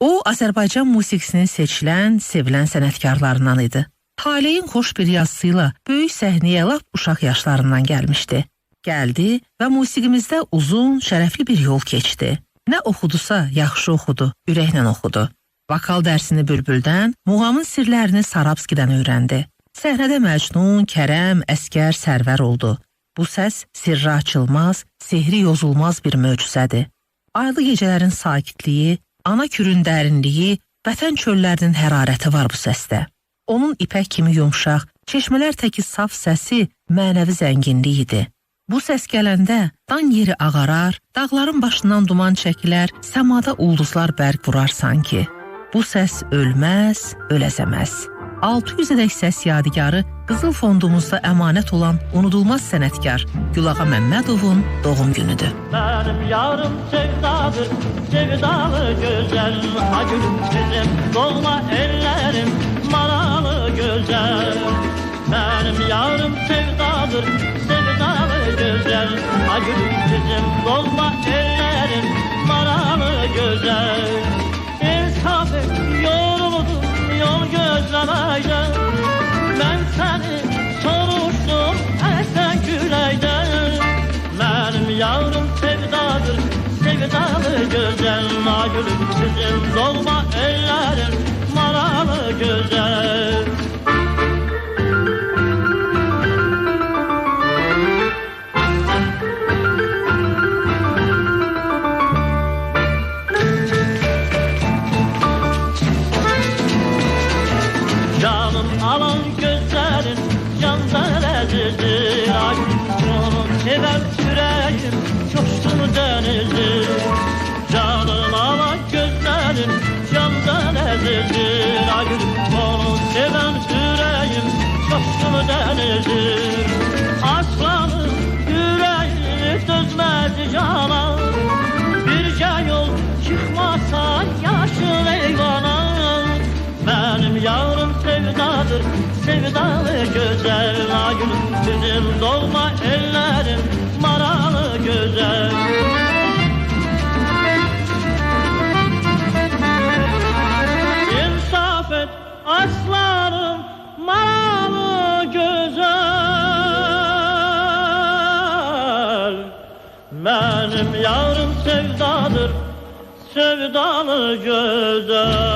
O, Azərbaycan musiqisinin seçilən, sevilən sənətkarlarından idi. Taleyin xoş bir yazısıyla böyük səhnəyə lap uşaq yaşlarından gəlmişdi. Gəldi və musiqimizdə uzun, şərəfli bir yol keçdi. Nə oxudusa yaxşı oxudu, ürəklə oxudu. Vokal dərsini Bülbüldən, muğamın sirlərini Sarabskidən öyrəndi. Səhnədə Məcnun, Kərəm, Əskər, Sərvər oldu. Bu səs sirri açılmaz, sehri yozulmaz bir möcüzədir. Aylı gecələrin sakitliyi, ana kürün dərinliyi, vətən çöllərinin hərarəti var bu səsdə. Onun ipək kimi yumşaq, çeşmələr təki saf səsi mənəvi zənginlik idi. Bu səs gələndə dan yeri ağarar, dağların başından duman çəkilər, səmada ulduzlar bərq vurar sanki. Bu səs ölməz, öləzəməz. 600-ədək səs yadigarı qızıl fondumuzda əmanət olan unudulmaz sənətkar Gülağa Məmmədovun doğum günüdür. Benim yarım sevdadır, sevdalı güzel Acım kızım, doğma ellerim, maralı güzel Benim yarım sevdadır, sevdalı güzel Acım kızım, doğma ellerim, maralı güzel yavrum sevdadır, sevdalı güzel Nagülüm kızım, dolma ellerin, maralı güzel. Canım alan sevdadır, sevdalı güzel. Nagülüm bizim dolma ellerim, maralı güzel. İnsaf et aslanım, maralı güzel. Benim yavrum sevdadır, sevdalı güzel